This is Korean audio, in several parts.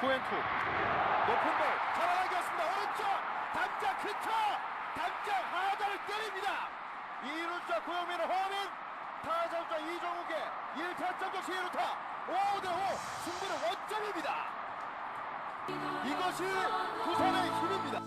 후엔투. 높은 볼. 잡아당겼습니다. 오른쪽. 담장 근처 담장 하단을 때립니다. 2루자 고영민의 홈인 타자자 이정욱의 1타점적 시루타. 5대5 승부는 원점입니다. 이것이 부산의 힘입니다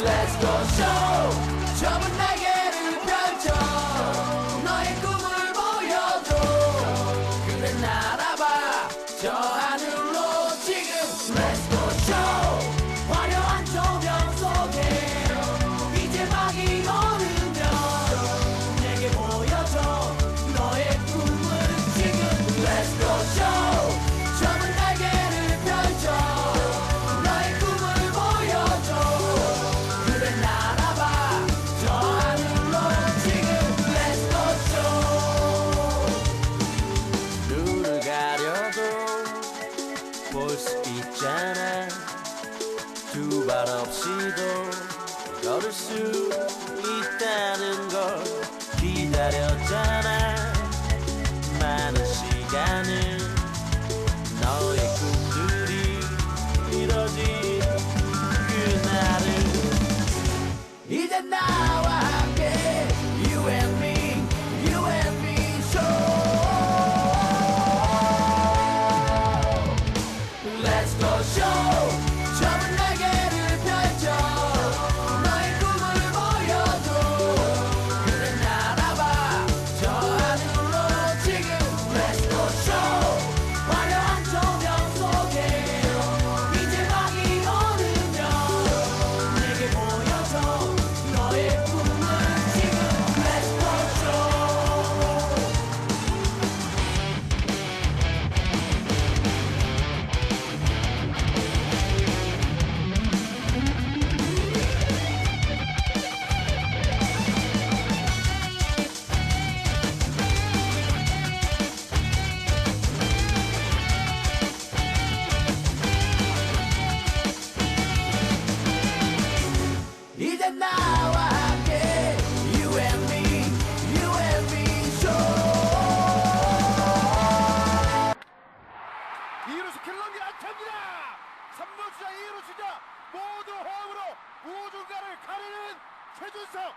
Let's go show. 좁 두 발 없이도 걸을 수 있다는 걸 기다렸잖아. 많은 시간을 너의 꿈들이 이뤄진 그날을 이제 나와 3루 주자 2루 주자 모두 호흡으로 우중간을 가르는 최준성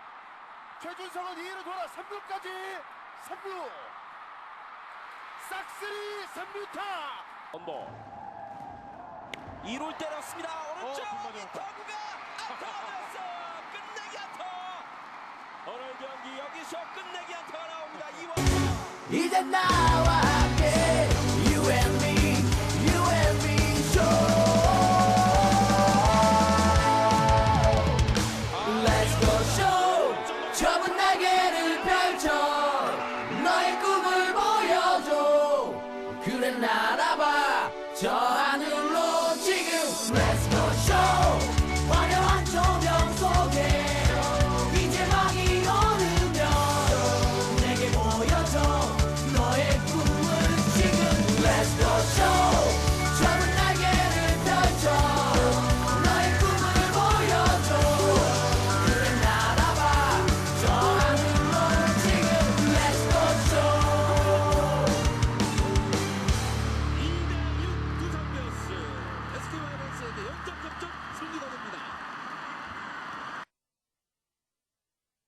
최준성은 2루 돌아 3루까지 3루. 싹쓸이 3루타. 원볼 2루 때렸습니다. 오른쪽 어, 이타구가 안타가 되었어 끝내기 안타. 오늘 경기 여기서 끝내기 안타가 나옵니다. 이원 이제 나와 저